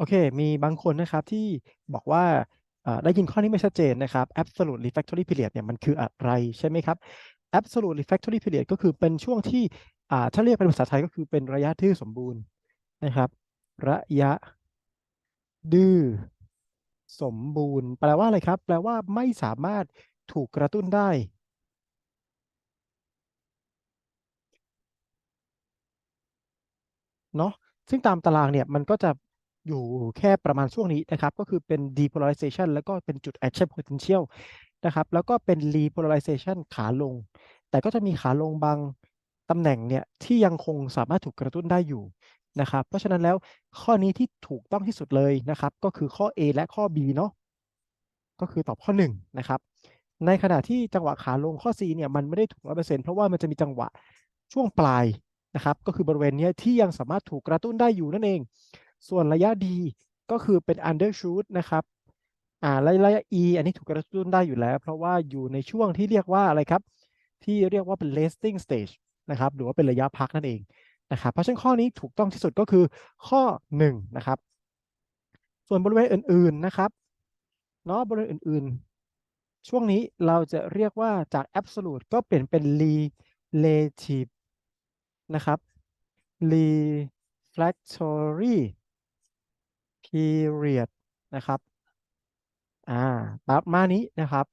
โอเค มีบางคนนะครับที่บอกว่าได้ยินข้อนี้ไม่ชัดเจนนะครับ absolute refractory period เนี่ยมันคืออะไรใช่ไหมครับ absolute refractory period ก็คือเป็นช่วงที่ถ้าเรียกเป็นภาษาไทยก็คือเป็นระยะดื้อสมบูรณ์นะครับ ระยะดื้อสมบูรณ์ แปลว่าอะไรครับ แปลว่าไม่สามารถถูกกระตุ้นได้ เนาะซึ่งตามตารางเนี่ยมันก็จะ อยู่แค่ประมาณช่วงนี้นะครับ ก็คือเป็น depolarization แล้วก็เป็นจุด action potential นะครับ แล้วก็เป็น repolarization ขาลง แต่ก็จะมีขาลงบางตำแหน่งเนี่ยที่ยังคงสามารถถูกกระตุ้นได้อยู่นะครับ เพราะฉะนั้นแล้วข้อนี้ที่ถูกต้องที่สุดเลยนะครับ ก็คือข้อ A และข้อ B เนาะก็คือตอบข้อ 1 นะครับ ในขณะที่จังหวะขาลงข้อ C เนี่ยมันไม่ได้ถูกร้อยเปอร์เซ็นต์เพราะว่ามันจะมีจังหวะช่วงปลายนะครับ ก็คือบริเวณเนี้ยที่ยังสามารถถูกกระตุ้นได้อยู่นั่นเอง ส่วนระยะ D ก็คือเป็น undershoot นะครับอ่าระยะ E อันนี้ถูกกระตุ้นได้อยู่แล้ว เพราะว่าอยู่ในช่วงที่เรียกว่าอะไรครับ ที่เรียกว่าเป็น resting stage นะครับหรือว่าเป็นระยะพักนั่นเองนะครับเพราะฉะนั้นข้อนี้ถูกต้องที่สุดก็คือข้อ1นะครับส่วนบริเวณอื่น ๆนะครับเนาะบริเวณอื่น ๆ ช่วงนี้เราจะเรียกว่าจาก absolute ก็เปลี่ยนเป็น relative นะครับ refractory period นะครับ อ่า ประมาณนี้นะครับ